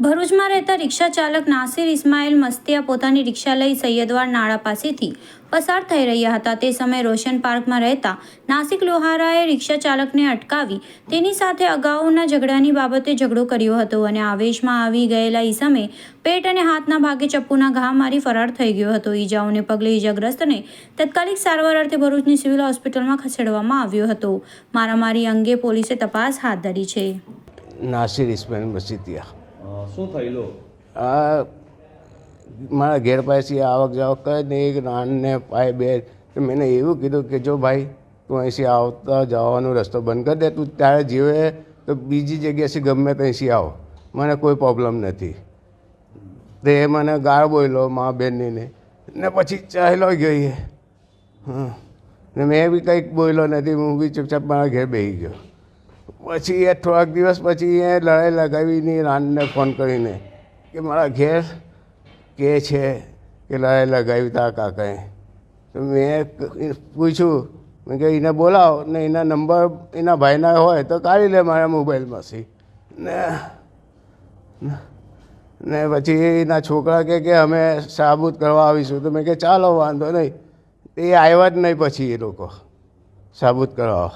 ભરૂચમાં રહેતા રિક્ષા ચાલક નાસિર ઇસ્માઇલ મસ્તિયા પોતાની રિક્ષા લઈ સૈયદવાડ નાળા પાસેથી પસાર થઈ રહ્યા હતા. તે સમયે રોશન પાર્કમાં રહેતા નાસિક લોહારાએ રિક્ષા ચાલકને અટકાવી તેની સાથે અગાઉના ઝઘડાની બાબતે ઝઘડો કર્યો હતો અને આવેશમાં આવી ગયેલા ઈસમે પેટ અને હાથના ભાગે ચપ્પુના ઘા મારી ફરાર થઈ ગયો હતો. ઈજાઓને પગલે ઈજાગ્રસ્તને તાત્કાલિક સારવાર અર્થે ભરૂચની સિવિલ હોસ્પિટલમાં ખસેડવામાં આવ્યો હતો. મારામારી અંગે પોલીસે તપાસ હાથ ધરી છે. નાસિર ઇસ્માઇલ મસીતિયા. શું થયેલું આ મારા ઘેર પાસેથી આવક જાવક કરે ને એક નાનને પાય બે, તો મેં એવું કીધું કે જો ભાઈ, તું અહીંથી આવતા જવાનો રસ્તો બંધ કરી દે, તું તારે જીવે તો બીજી જગ્યાએથી ગમે ત્યાંથી આવો. મને કોઈ પ્રોબ્લેમ નથી. તે મને ગાળ બોલ્યો મા બેનનીને. ને પછી ચાલ્યો ગયો એ. હા ને મેં બી કંઈક બોલ્યો નથી, હું બી ચૂપચાપ મારા ઘેર બેસી ગયો. પછી એ થોડાક દિવસ પછી એ લડાઈ લગાવીને રાનને ફોન કરીને કે મારા ઘેર કે છે કે લડાઈ લગાવી તા કાકાએ. તો મેં પૂછ્યું, મેં કે એને બોલાવો ને એના નંબર એના ભાઈના હોય તો કાઢી લે મારા મોબાઈલમાંથી. ને ને પછી એના છોકરા કે કે, અમે સાબુત કરવા આવીશું. તો મેં કે ચાલો, વાંધો નહીં. એ આવ્યા જ નહીં પછી એ લોકો, સાબુત કરવા.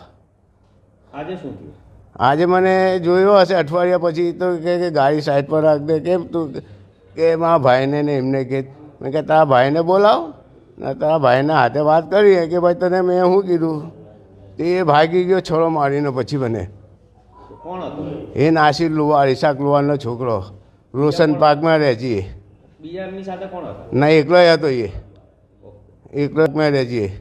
આજે શું થયું? આજે મને જોયો હશે અઠવાડિયા પછી તો કે કે ગાડી સાઈડ પર રાખ દે કેમ તું કે મારા ભાઈને ને એમને કે મેં કે તારા ભાઈને બોલાવ. ને તારા ભાઈના હાથે વાત કરીએ કે ભાઈ તને મેં શું કીધું? તે એ ભાગી ગયો છોડો મારીને પછી મને. કોણ હતું? એ નાસિર લુવાર ઈશાક લુવારનો છોકરો. રોશન પાર્કમાં રહે બીજા સાથે કોણ હતા? ના એકલો હતો એ. એકલો જ મેં રહે